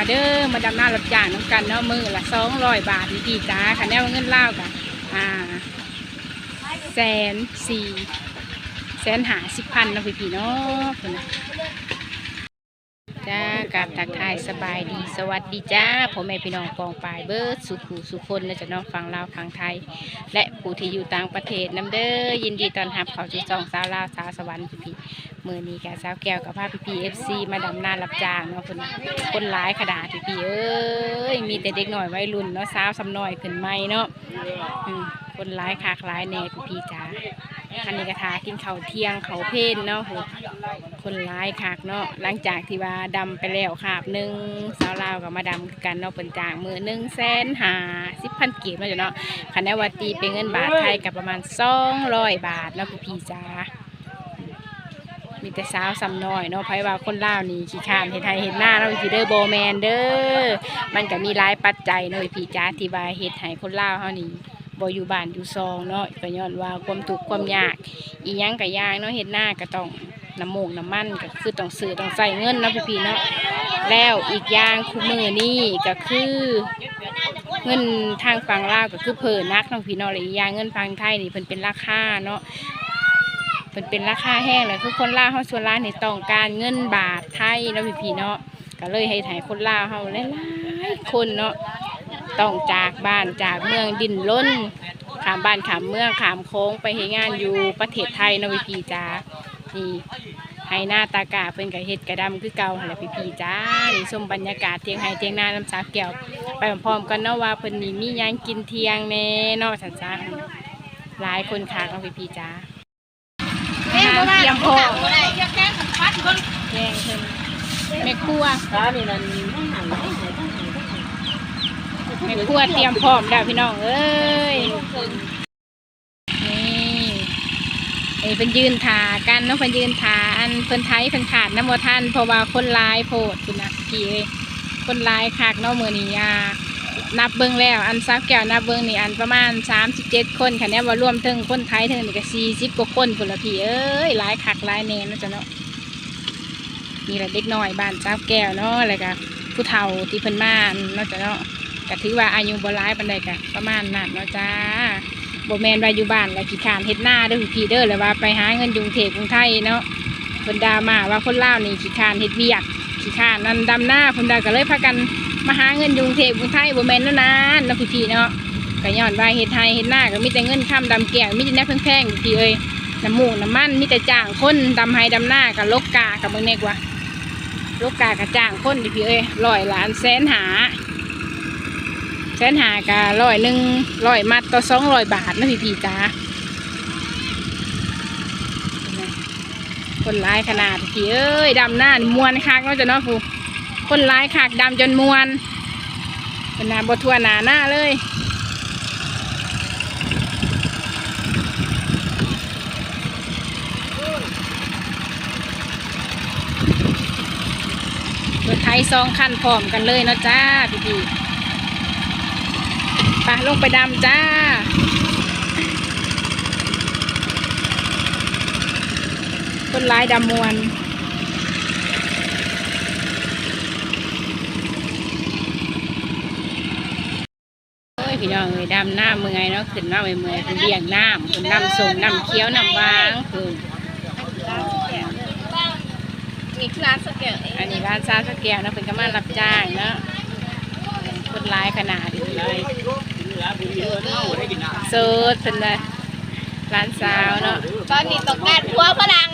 มาเด้อมาดำหน้ารถจ้างน้ำกันเนาะมือละสองร้อยบาทนี่พี่จ้าค่ะแนวเงินเล่ากันอ่าแสนสี่แสนหาสิบพันเนาะพี่พี่เนาะคนนะ จ้ากับทักทายสบายดี สวัสดีจ้าพ่อแม่พี่น้องกองปลายเบิร์ดสุขูสุคนและจะน้องฟังลาวฟังไทย และผู้ที่อยู่ต่างประเทศน้ำเด้อยินดีต้อนรับเขาสู่ช่องสาวลาวสาวสวรรค์พี่พี่มือนี้กับสาวแก้วกับพาพี่พีเอฟซีมาดำหน้ารับจ้างเนาะคนคนหลายขนาพี่พี่เอ้ยมีแต่เด็กหน่อยวัยรุ่นเนาะสาวสำน้อยขึ้นไม่เนาะคนหลายคากหลายแน่พี่พี่จ้า คันนี้กระทากินข้าวเที่ยงข้าวเพนเนาะคนหลายคากเนาะหลังจากที่ว่าดำไปแล้วคาบหนึ่งสาวลาวกับมาดำกันเนาะเป็นจ้างมือหนึ่งแสนหาสิบพันกีบเนาะจ้ะเนาะคันนวาตีเป็นเงินบาทไทยกับประมาณสองร้อยบาทเนาะพี่พี่ๆจ้ามีแต่สาวสำน้อยเนาะไผว่าคนล่าวนี่ขี้ข้านเฮ็ดไทยเฮ็ดหน้าเนาะพี่เด้อโบแมนเด้อมันก็มีหลายปัจจัยเนาะพี่จ้าที่ว่าเฮ็ดให้คนลาวเฮานี่ บ่อยู่บ้านอยู่ซองเนาะก็ย้อนว่าความทุกข์ความยาก อีหยังก็ยากเนาะเฮ็ดหน้าก็ต้องน้ำมูกน้ำมันก็คือต้องซื้อต้องใส่เงินเนาะพี่พี่เนาะแล้วอีกอย่างคู่มือนี่ก็คือเงินทางฝั่งลาวก็คือเพิ่นนักเน้องพี่น้องเลยอีกอย่างเงินฝั่งไทยนี่เพิ่นเป็นราคาเนาะเพิ่นเป็นราคาแห้งเลยคือคนลาวเฮาส่วนลายนี่ต้องการเงินบาทไทยเนาะพี่พี่เนาะก็เลยให้ถ่ายคนลาวเฮาหลายๆคนเนาะ ต้องจากบ้านจากเมืองดินล้นขามบ้านขามเมืองขามโค้งไปเฮ็ดงานอยู่ประเทศไทยเนาะพี่พี่ๆจ้านี่ให้หน้าตากาเพิ่นก็เฮ็ดกระดำคือเก่าหั่นแหละพี่พี่ๆจ้านี่ชมบรรยากาศเทียงไห้เทียงนาน้ำสาแก้วไปพร้อมๆกันเนาะว่าเพิ่นนี่มีหยังกินเที่ยงแน่เนาะสันจ้าหลายคนค่ะน้องพี่พี่ๆจ้าอาหารเตรียมพร้อมแกงเพิ่นแม่ครัว đó thì là nó hàng nó hàng แม่ครัวเตรียมพร้อมแล้วพี่น้องเอ้ยนี่ไอ้เพิ่นยืนถากันเนาะเพิ่นยืนถาอันเพิ่นไทยเพิ่นขาดน้ำบ่ทันเพราะว่าคนหลายโพดคุณนะพี่เอ้ยคนหลายคักเนาะมือนี้อ่านับเบิ้งแล้ว อันซับแก้วนับเบิ้งนี่อันประมาณ 37 คนค่ะเนี่ยว่ารวมถึงคนไทยถึงนี่ก็40กว่าคนพุ่นละพี่เอ้ยหลายคักหลายแน่เนะจ้ะเนาะนี่แหละเด็กน้อยบ้านซับแก้วเนาะแล้วก็ผู้เฒ่าที่เพิ่นมาเนาะจ้ะเนาะ ก็ถือว่าอายุบ่หลายปานใดก็ประมาณนั้นเนาะจ้าบ่แมนว่าอยู่บ้านแล้วขี้ขานเฮ็ดหน้าเด้อพี่เด้อแล้วว่าไปหาเงินยุงเทกรุงไทยเนาะเพิ่นดามาว่าคนลาวนี่ขี้ขานเฮ็ดเวียกขี้ขานนั่นดำหน้าเพิ่นดาก็เลยพากันมาหาเงินยุงเทกรุงไทยบ่แมนแล้วนะเนาะพี่เนาะก็ย้อนว่าเฮ็ดไทยเฮ็ดหน้าก็มีแต่เงินค้ำดำแก้วมีแต่แนวแพงๆพี่เอ้ยน้ำมูกน้ำมันมีแต่จ้างคนดำไห้ดำหน้ากับลกกากับเบิ่งแน่กว่าลกกากับจ้างคนพี่เอ้ยร้อยล้านแสนหา แสนหากับร้อยหนึ่งร้อยมัดต่อสองร้อยบาทนะพี่ๆจ้าคนร้ายขนาดพี่เอ้ยดำหน้ามวนคักเนาะจ้ะเนาะฟูคนร้ายขากดำจนมวนเป็นนาบทัวหนาหน้าเลยรถไทยสองคันพร้อมกันเลยเนาะจ้าพี่พี่ ไปลงไปดำจ้า คนร้ายดำมวนโอ้ยพี่น้องเอ้ยดำหน้าเมื่อยเนาะขึ้นมาเมื่อยๆเป็นเลี้ยงน้ำเป็นน้ำส้มน้ำเคี้ยวน้ำวางคือนี่คือร้านสเกลเองอันนี้ร้านซาสแก้วเนาะเป็นกำมารับจ้างเนาะคนร้ายขนาดนี้เลย โซดเป็นเลยร้านสาวเนาะตอนนี้ต้องารพัวพลัง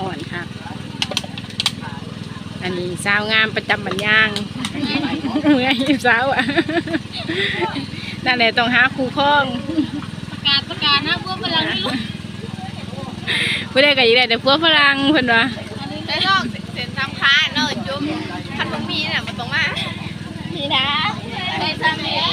อ่อนครับอันนี้สาวงามประจำบันย่างเมื่อยสาวอะนั่นแหละต้องหาครูคล้องประกาศประกาศนะพัวพลังไม่รู้ผู้ใดก็อยากได้แต่พวกฝรั่งเพิ่นว่าได้ลอก เส้นทำค้าเนาะจุ๊บพันบะหมี่น่ะมาตรงมานี่นะได้ซ้ำนี้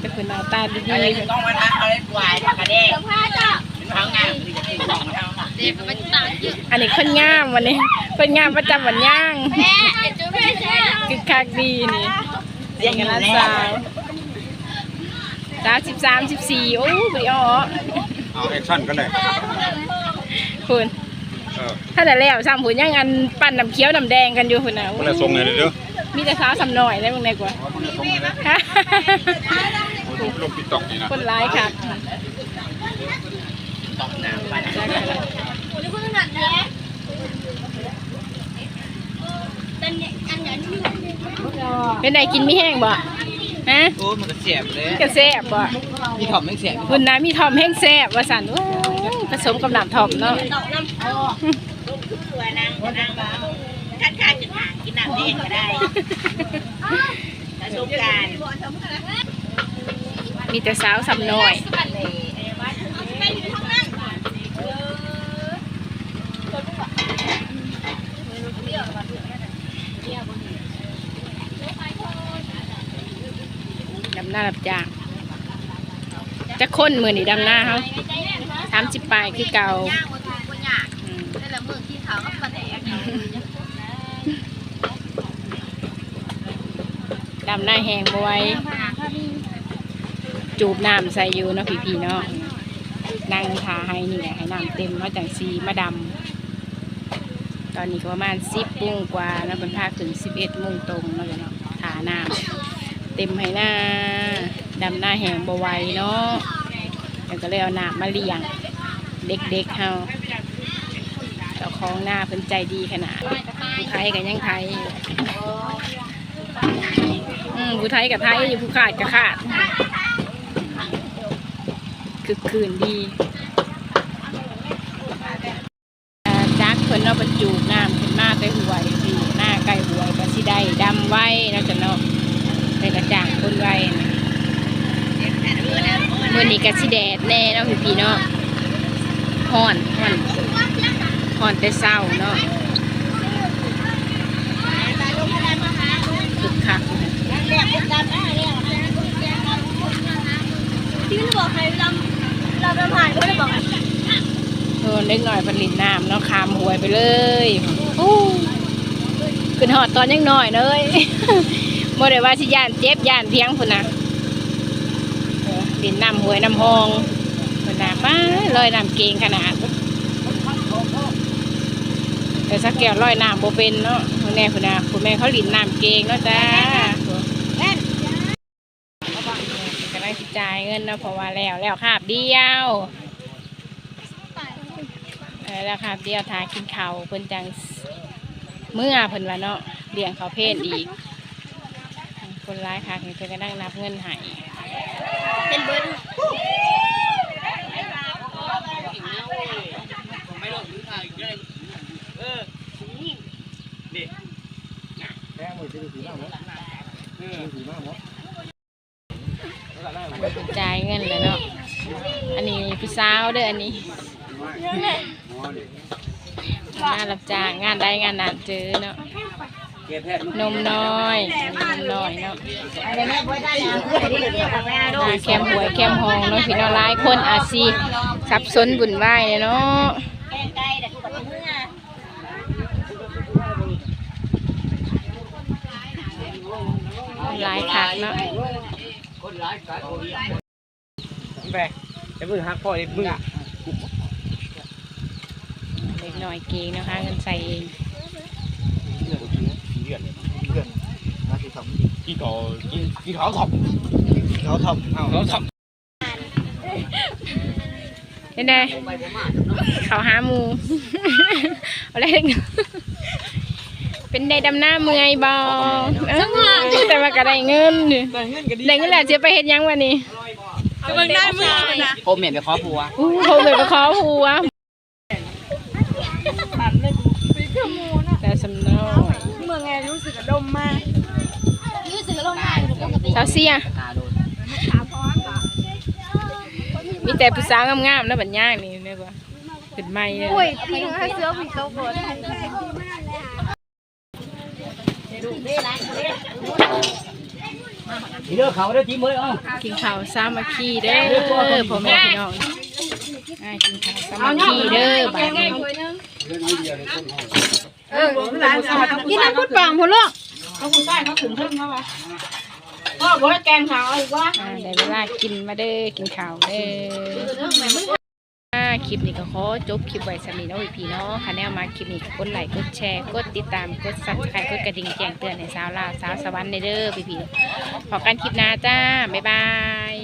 แต่เพิ่นหน้าตาดีอะไรต้องมาทำอะไรกวายกระเด้งเสื้อผ้าจ้ะทางงานหรือจะติดต่อมาทางหลังเด็กมันต่างเยอะๆอันนี้คนงามวันนี้คนงามประจำวันย่างแม่เอ็นจุ๊บแม่ใช่คือคักดีนี่เรียกกันกันละแล้วสาวสาวสิบสามสิบสี่โอ้บริออกเอาแอคชั่นกันเลยคุณเออ ถ้าแต่แล้วซ้ำหุ่นยังอันปั่นน้ำเขียวน้ำแดงกันอยู่คุณน่ะคนละทรงเลยเด้อมีแต่สาวสำหน่อยได้บ้างไงกว่าลงติ๊กตอกนี่นะคนร้ายค่ะตอกน้ำไปเป็นไงกินไม่แห้งบ่ฮะโอ้มันก็เสียบเลยกระแซบบ่มีถ่อมไม่เสียบคุณน้ำมีทอมแห้งแซบว่าสันโอ้ย ผสมกับน้ำทอมเนาะท่านข้าจะหากินน้ำเองก็ได้ประสบการณ์มีแต่สาวสำน้อยดำหน้ารับจ้างจะค้นมือนี่ดำหน้าเขา สามสิบปลายคือเก่าย่างบ่ถูกบ่ยากอืมแต่ละมื้อที่เขาก็ปลาแดกดำหน้าแหงบไหวยจูบน้ำใส่อยู่เนาะพี่ๆเนาะนั่งทาให้นี่แหละให้น้ำเต็มมาจังซีมาดำตอนนี้ก็ประมาณสิบโมงกว่าแล้วเป็นภาคถึงสิบเอ็ดโมงตรงแล้วเนาะทาน้ำเต็มให้หน้าดำหน้าแหงบไหวยเนาะแล้วก็เลยเอาน้ำมาเลี้ยง เด็กๆเฮาเจ้าของหน้าเพิ่นใจดีขนาดผู้ไทยกันยังไทยอืมผู้ไทยกับไทยอยู่ผู้ขาดกับขาดคือคืนดีจักเพิ่นเนาะบรรจุน้ำขึ้นมาแต่หวยที่หน้าใกล้หวยก็สิได้ดำไว้เนาะจ้ะเนาะได้กระจ่างคนไว้นะมื้อนี้ก็สิแดดแน่เนาะพี่เนาะ ห่อนห่อนห่อนแต่เศร้าเนาะคึกคักพี่ก็บอกให้ลำลำลำหายก็เลยบอกเออเล็กหน่อยผลิตน้ำเนาะคามหวยไปเลยอู้ขึ้นหอดตอนยังน้อยเลยโมได้ว่าสิย่านเจ็บย่านเพียงพุ่นนะเออดินน้ำหวยน้ำหองพุ่นนะ ป้าลอยน้ำเก่งขนาดแต่สักแก้วลอยน้ำโบเป็นเนาะคุณแม่คุณนะคุณแม่เขาหลินน้ำเก่งเนาะจ้ากำลังสิจ่ายเงินเนาะเพราะว่าแล้วแล้วคาบเดียวแล้วคาบเดียวทากินข้าวเพิ่นจังเมื่อเพิ่นว่าเนาะเลี้ยงเขาวเพศอีก คนร้ายค่ะเพิ่นก็นั่งนับเงินให้เป็นเบิร์ด จ่ายเงินแล้วเนาะอันนี้พี่สาว เด้ออันนี้งานรับจ้างงานได้งานนานเจอเนาะนมน้อยนมน้อยเนาะแคมหวยแคมหองเนาะพี่น้องหลายคนอาจสิสับสนบุญไหวายเนาะหลายคักเนาะ แบกไอ้มือหักพ่อไอ้มือเล็กน้อยเก่งเนาะหาเงินใส่เองกี่เขากี่เขาถอมเขาทำเขาถอมเป็นไงเขาหาหมูอะไรเล็กน้อยเป็นได้ดำหน้าเมื่อยบอแต่ว่าก็ได้เงินได้เงินแหละจะไปเฮ็ดหยังวันนี้ เบิ่งได้มือนะผมเห็นไปขอผัวอู้โทรไปไปขอหัวแต่สำน้อยเมื่อไงรู้สึกอารมณ์มากรู้สึกอารมณ์มากปกติสาวเสียตาโดนมีแต่ผู้สาวงามๆนะบัดย่างนี่เรียกว่าเป็นไม้เลยอุ้ยพี่ให้เสื้อผีโตบน เลือกเขาได้ทีมือเอ้ากินข้าวสามัคคีเด้อพ่อแม่พี่น้องอ่ากินข้าวสามัคคีเด้อบัดนี้กินน้ำพุดปังพุ่นลูกอ่าได้เวลากินมาเด้อกินข้าวเด้อ คลิปนี้ก็ขอจบคลิปไว้สำหรับน้องพี่เนาะค่ะแนวมาคลิปนี้กดไลค์กดแชร์กดติดตามกดซับสไครต์กดกระดิ่งแจ้งเตือนในสาวลาวสาวสวรรค์ในเด้อพี่ๆขอกันคลิปหน้าจ้าบ๊ายบาย